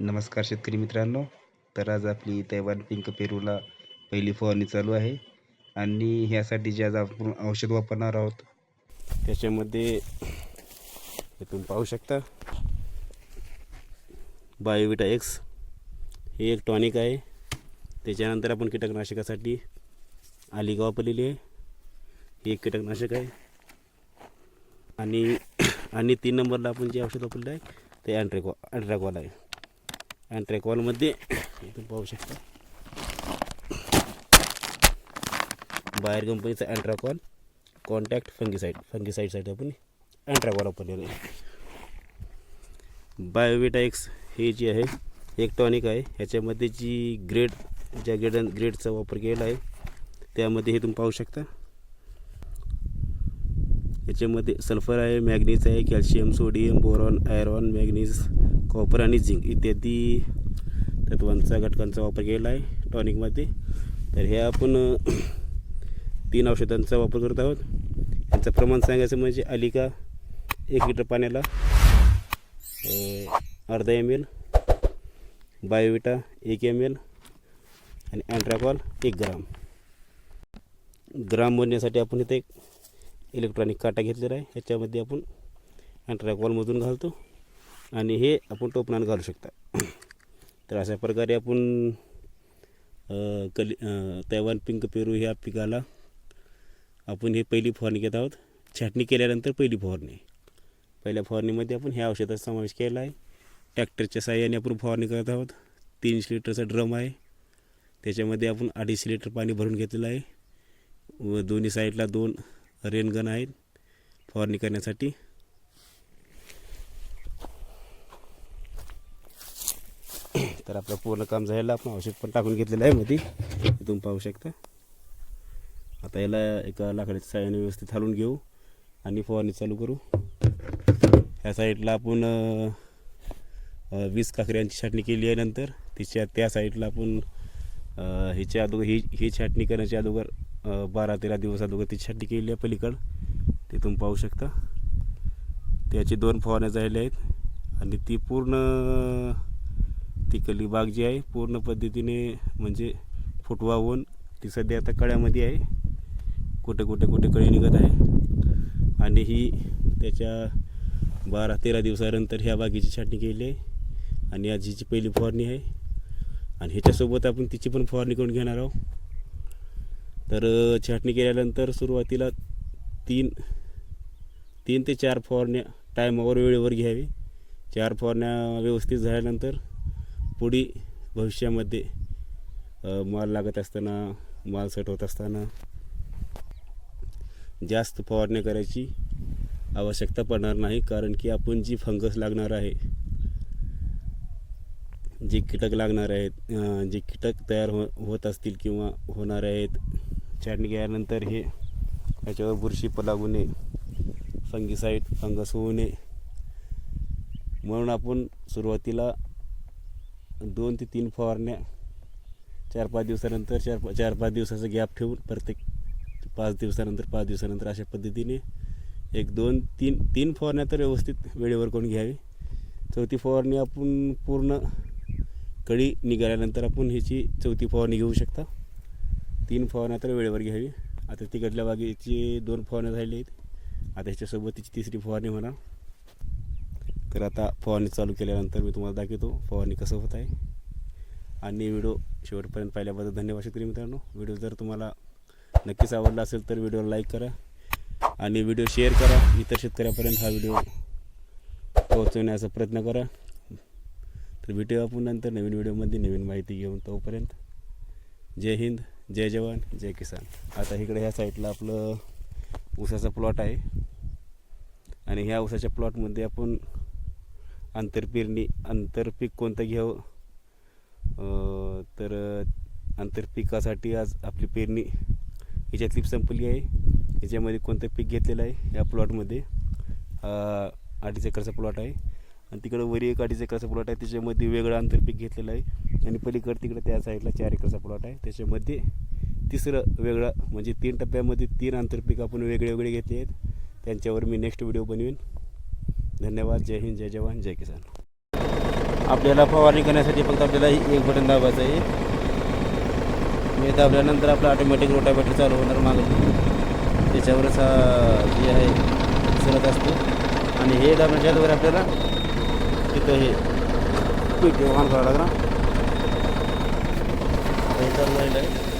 नमस्कार शेतकरी मित्रांनो. तर आज आपली तैवान पिंक पेरूला पहिली फवारणी चालू आहे. आणि ह्यासाठी जे आज आपण औषध वापरणार आहोत त्याच्यामध्ये तुम्ही पाहू शकता. बायोविटा एक्स हे एक टॉनिक आहे. त्याच्यानंतर आपण कीटकनाशकासाठी आलिका वापरलेली आहे. हे एक कीटकनाशक आहे. आणि आणि तीन नंबरला आपण जे औषध वापरलं आहे ते अँट्रेकॉ अँट्रॅकॉल आहे. अँट्रॅकॉलमध्ये इथून पाहू शकता. बाहेर कंपनीचा अँट्राकॉल कॉन्टॅक्ट फंगीसाईड फंगीसाईडसाठी आपण अँट्राकॉल वापरलेला आहे बायोविटा एक्स हे जे आहे एक टॉनिक आहे. ह्याच्यामध्ये जी ग्रेड ज्या ग्रेड ग्रेडचा वापर केला आहे त्यामध्ये हे तुम्ही पाहू शकता. याच्यामध्ये सल्फर आहे मॅग्नीज आहे calcium sodium boron iron manganese copper आणि झिंक इत्यादी तत्वांचा घटकांचा वापर केला आहे टॉनिकमध्ये. तर हे आपण तीन औषधांचा वापर करत आहोत. यांचं प्रमाण सांगायचं म्हणजे अलिका एक लिटर पाण्याला अर्धा एम एल बायोविटा एक एम एल आणि अँट्राकॉल एक ग्राम. ग्राम बनण्यासाठी आपण इथे एक इलेक्ट्रॉनिक काटा घेतलेला आहे. ह्याच्यामध्ये आपण अँट्राकॉलमधून घालतो. आणि हे आपण टोपणानं घालू शकता. तर अशा प्रकारे आपण कली तैवान पिंक पेरू ह्या पिकाला आपण हे पहिली फवारणी घेत आहोत. छाटणी केल्यानंतर पहिली फवारणी. पहिल्या फवारणीमध्ये आपण ह्या औषधाचा समावेश केला आहे. ट्रॅक्टरच्या साह्याने आपण फवारणी करत आहोत. तीनशे लिटरचा ड्रम आहे. त्याच्यामध्ये आपण अडीचशे लिटर पाणी भरून घेतलेलं आहे. व दोन्ही साईडला दोन रेनगन आहेत. फवारणी करण्यासाठी तर आपलं पूर्ण काम झालेलं आपण औषध पण टाकून घेतलेलं आहे मध्ये तुम्ही पाहू शकता. आता याला एका लाकडाच्या साह्याने व्यवस्थित हालून घेऊ आणि फवारणी चालू करू. ह्या साईडला आपण वीस काकऱ्यांची छाटणी केली आहे नंतर. तिच्या त्या साईडला आपण हिच्या ह्याच्या अगोदर ही ही छाटणी करण्याच्या अगोदर बारा तेरा दिवस अगोदर ती छाटणी केली आहे पलीकडं. ते तुम्ही पाहू शकता. त्याचे दोन फवारण्या झालेल्या आहेत. आणि ती पूर्ण ती कली बाग जी आहे पूर्ण पद्धतीने म्हणजे फुटवाहून ती सध्या आता कळ्यामध्ये आहे. कुठे कुठे कुठे कळी निघत आहे. आणि ही त्याच्या बारा तेरा दिवसानंतर ह्या बागेची छाटणी केली आहे. आणि आज हिची पहिली फवारणी आहे. आणि ह्याच्यासोबत आपण तिची पण फवारणी करून घेणार आहोत. तर छाटणी केल्यानंतर सुरुवातीला तीन तीन ते चार फवारण्या टायमावर वेळेवर घ्यावी. चार फवारण्या व्यवस्थित झाल्यानंतर पुढे भविष्यामध्ये माल लागत असताना माल सेट होत असताना जास्त फवारण्या करायची आवश्यकता पडणार नाही कारण की आपण जी फंगस लागणार आहे जे कीटक लागणार आहेत जे कीटक तयार हो होत असतील किंवा होणार आहेत छाटणी केल्यानंतर हे याच्यावर बुरशी लागू नये फंगिसाईड फंगस होऊ नये. म्हणून आपण सुरुवातीला दोन ते तीन फवारण्या चार पाच दिवसानंतर चार पा चार पाच दिवसाचा गॅप ठेवून प्रत्येक पाच दिवसानंतर पाच दिवसानंतर अशा पद्धतीने एक दोन तीन तीन फवारण्या तर व्यवस्थित वेळेवर करून घ्यावी. चौथी फवारणी आपण पूर्ण कळी निघाल्यानंतर आपण ह्याची चौथी फवारणी घेऊ शकता. तीन फवारण्या तर वेळेवर घ्यावी. आता तिकडल्या बागेची दोन फवारण्या झालेल्या आहेत. आता ह्याच्यासोबत तिची तिसरी फवारणी होणार. तर आता फवारणी चालू केल्यानंतर मी तुम्हाला दाखवतो फवारणी कसं होत आहे. आणि व्हिडिओ शेवटपर्यंत पाहिल्याबद्दल धन्यवाद शेतकरी मित्रांनो. व्हिडिओ जर तुम्हाला नक्कीच आवडला असेल तर व्हिडिओला लाईक करा आणि व्हिडिओ शेअर करा. इतर शेतकऱ्यापर्यंत हा व्हिडिओ पोहोचवण्याचा प्रयत्न करा. तर भेटूया आपण नंतर नवीन व्हिडिओमध्ये नवीन माहिती घेऊन तोपर्यंत. जय हिंद जय जवान जय किसान. आता इकडे ह्या साईडला आपलं ऊसाचा प्लॉट आहे. आणि ह्या ऊसाच्या प्लॉटमध्ये आपण आंतरपेरणी आंतरपीक कोणतं घ्यावं? तर आंतरपिकासाठी आज आपली पेरणी ह्याच्यातली संपली आहे. ह्याच्यामध्ये कोणतं पीक घेतलेलं आहे या प्लॉटमध्ये? अडीच एकरचा प्लॉट आहे. आणि तिकडं वरी एक अडीच एकरचा प्लॉट आहे. त्याच्यामध्ये वेगळं आंतरपीक घेतलेलं आहे. आणि पलीकडं तिकडं त्या साईडला चार एकरचा प्लॉट आहे. त्याच्यामध्ये तिसरं वेगळं म्हणजे तीन टप्प्यामध्ये तीन आंतरपीक आपण वेगळे वेगळे घेतले आहेत. त्यांच्यावर मी नेक्स्ट व्हिडिओ बनवेन. धन्यवाद. जय हिंद जय जवान जय किसान. आपल्याला फवारणी करण्यासाठी फक्त आपल्याला एक बटन दाबायचं आहे. मी दाबल्यानंतर आपलं ऑटोमॅटिक रोटावेटर चालू होणार मागं त्याच्यावरच हा जे आहे सरत असतो. आणि हे दाबण्याच्याद्वारे आपल्याला तिथं हे क्विक ऑन करावं लागणार. हे चालू राहिलं आहे